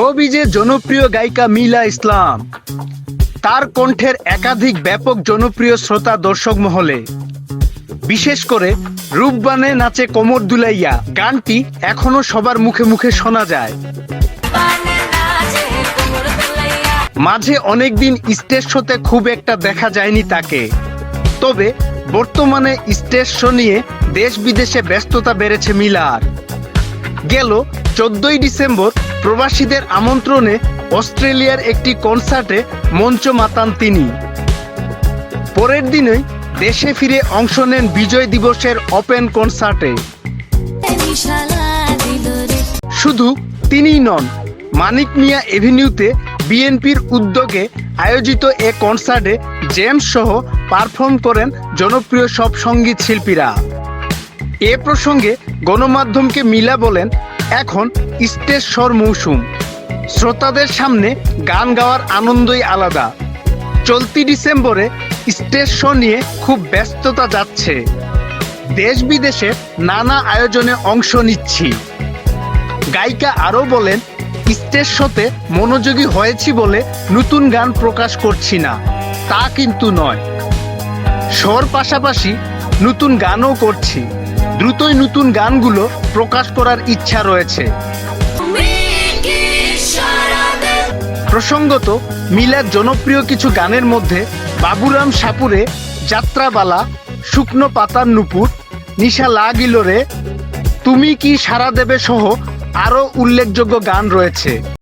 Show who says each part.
Speaker 1: শোবিজে জনপ্রিয় গায়িকা মিলা ইসলাম, তার কণ্ঠের একাধিক ব্যাপক জনপ্রিয় শ্রোতা দর্শক মহলে। বিশেষ করে রূপবানে নাচে কোমর দুলাইয়া, গানটি এখনও সবার মুখে মুখে শোনা যায়। মাঝে অনেকদিন স্টেজ শোতে খুব একটা দেখা যায়নি তাকে। তবে বর্তমানে স্টেজ শো নিয়ে দেশ বিদেশে ব্যস্ততা বেড়েছে মিলার। গেল চোদ্দই ডিসেম্বর প্রবাসীদের আমন্ত্রণে অস্ট্রেলিয়ার একটি কনসার্টে মঞ্চ মাতান তিনি। পরের দিনই দেশে ফিরে অংশ নেন বিজয় দিবসের ওপেন কনসার্টে। শুধু তিনিই নন, মানিক মিয়া এভিনিউতে বিএনপির উদ্যোগে আয়োজিত এ কনসার্টে জেমস সহ পারফর্ম করেন জনপ্রিয় সব সংগীত শিল্পীরা। এ প্রসঙ্গে গণমাধ্যমকে মিলা বলেন এখন স্টেজ স্বর মৌসুম। শ্রোতাদের সামনে গান গাওয়ার আনন্দই আলাদা। চলতি ডিসেম্বরে স্টেজ শো নিয়ে খুব ব্যস্ততা যাচ্ছে। দেশ বিদেশে নানা আয়োজনে অংশ নিচ্ছি। গায়িকা আরও বলেন স্টেজ শোতে মনোযোগী হয়েছি বলে নতুন গান প্রকাশ করছি না। তা কিন্তু নয়। শোর পাশাপাশি নতুন গানও করছি। দ্রুতই নতুন গানগুলো প্রকাশ করার ইচ্ছা রয়েছে। প্রসঙ্গত, মিলার জনপ্রিয় কিছু গানের মধ্যে বাবুরাম সাপুরে যাত্রাবালা, শুকনো পাতার নুপুর, নিশা লাগিল রে তুমি কি সারা দেবে সহ আরও উল্লেখযোগ্য গান রয়েছে।